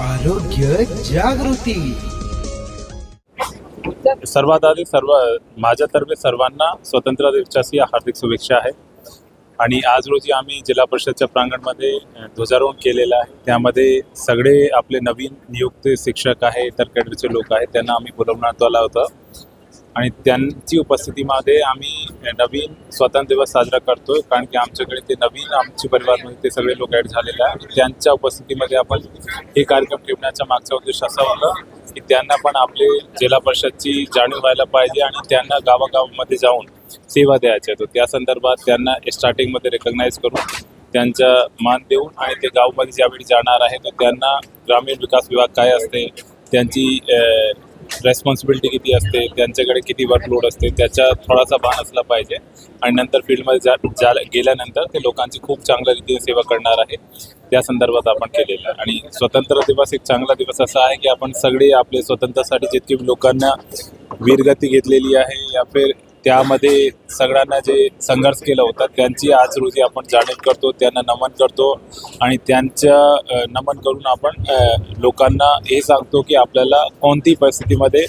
आरोग्य जागृती. सर्वात आधी सर्व माझ्यातर्फे सर्वांना स्वतंत्र दिवसाची हार्दिक शुभेच्छा आहे. आणि आज रोजी आम्ही जिल्हा परिषदच्या प्रांगणमध्ये ध्वजारोहण केलेलं आहे. त्यामध्ये सगळे आपले नवीन नियुक्त शिक्षक आहे इतर कॅडरचे लोक आहेत त्यांना आम्ही बोलवण्यात आला होता. आणि त्यांची उपस्थितीमध्ये आम्ही नवीन स्वातंत्र्य दिवस साजरा करतोय कारण की आमच्याकडे ते नवीन आमचे परिवारमध्ये ते सगळे लोक ॲड झालेले आहे त्यांच्या उपस्थितीमध्ये आपण हे कार्यक्रम ठेवण्याचा मागचा उद्देश असा होता की त्यांना पण आपले जिल्हा परिषदची जाणीव व्हायला पाहिजे आणि त्यांना गावागावामध्ये जाऊन सेवा द्यायच्या तर त्या संदर्भात त्यांना स्टार्टिंगमध्ये रेकग्नाईज करून त्यांचा मान देऊन आणि ते गावमध्ये ज्यावेळी जाणार आहे तर त्यांना ग्रामीण विकास विभाग काय असते त्यांची रेस्पॉन्सिबिलिटी किती असते त्यांच्याकडे किती वर्कलोड असते त्याचा थोडासा भान असला पाहिजे. आणि नंतर फील्डमध्ये जा जा गेल्यानंतर ते लोकांची खूप चांगल्या रीतीने सेवा करणार आहे. त्या संदर्भात आपण केलेलं आहे. आणि स्वतंत्र दिवस एक चांगला दिवस असा आहे की आपण सगळे आपले स्वतंत्रासाठी जितकी लोकांना वीरगती घेतलेली आहे या फिर त्यामध्ये सगळ्यांना जे संघर्ष केला होता त्यांची आज रोजी आपण जाणीव करतो त्यांना नमन करतो आणि त्यांच्या नमन करून आपण लोकांना हे सांगतो की आपल्याला कोणती परिस्थितीमध्ये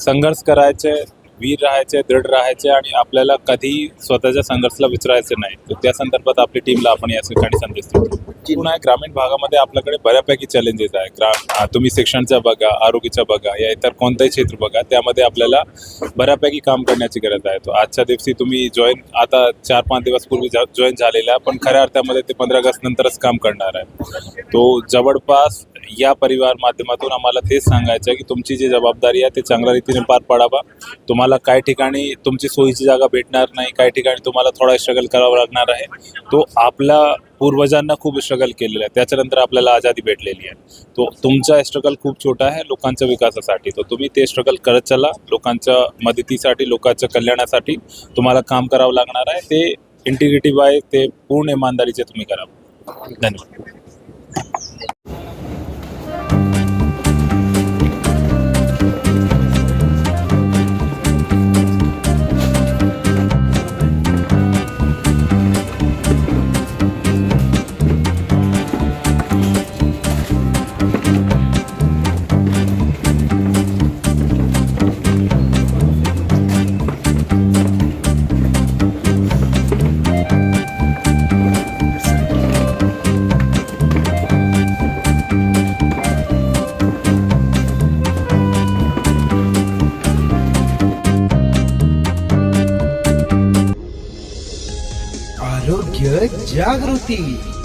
संघर्ष करायचे वीर राहायचे दृढ राहायचे आणि आपल्याला कधी स्वतःच्या संघर्षाला विचारायचं नाही. तर त्या संदर्भात आपली टीमला आपण या ठिकाणी संदेश देतो. पुन्हा ग्रामीण भागामध्ये आपल्याकडे बऱ्यापैकी चॅलेंजेस आहे ग्रा तुम्ही शिक्षणचा बघा आरोग्याचा बघा या इतर कोणतंही क्षेत्र बघा त्यामध्ये आपल्याला बऱ्यापैकी काम करण्याची गरज आहे. तो आजच्या दिवशी तुम्ही जॉईन आता चार पाच दिवस पूर्वी जॉईन झालेला आहे पण खऱ्या अर्थामध्ये ते पंधरा ऑगस्ट नंतरच काम करणार आहे. तो जवळपास या परिवार माध्यमातून आम्हाला तेच सांगायचं आहे की तुमची जी जबाबदारी आहे ते चांगल्या रीतीने पार पाडावा. तुम्हाला काही ठिकाणी तुमची सोयीची जागा भेटणार नाही काही ठिकाणी तुम्हाला थोडा स्ट्रगल करावा लागणार आहे. तो आपल्या पूर्वजांना खूप स्ट्रगल केलेला आहे. त्याच्यानंतर आपल्याला आझादी भेटलेली आहे. तो तुमचा स्ट्रगल खूप छोटा आहे लोकांच्या विकासासाठी. तर तुम्ही ते स्ट्रगल करत चला. लोकांच्या मदतीसाठी लोकांच्या कल्याणासाठी तुम्हाला काम करावं लागणार आहे. ते इंटिग्रिटी बाय ते पूर्ण इमानदारीचे तुम्ही करावं धन्यवाद. आरोग्य जागृती.